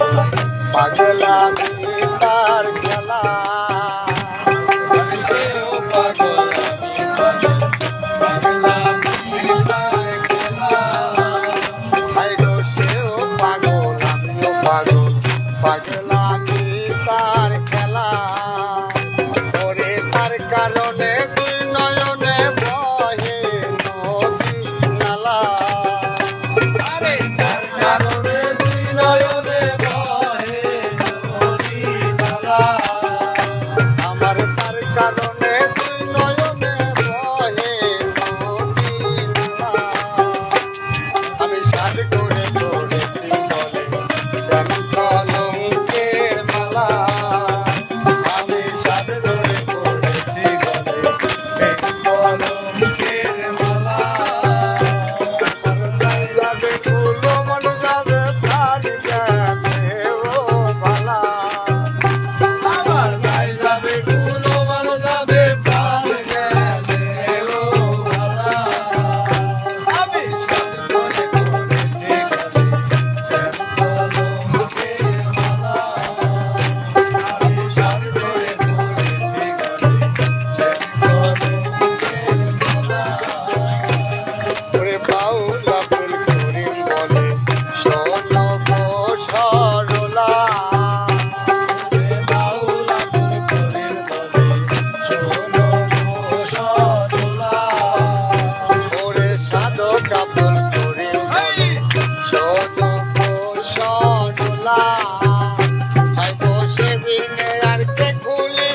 পাগলা খেলা। পাগলা তার খেলা। ওরে তার কারণে দুই নয়নে বহে নদী নালা। আরে কারণে দুই নয়নে Oh. Thank you.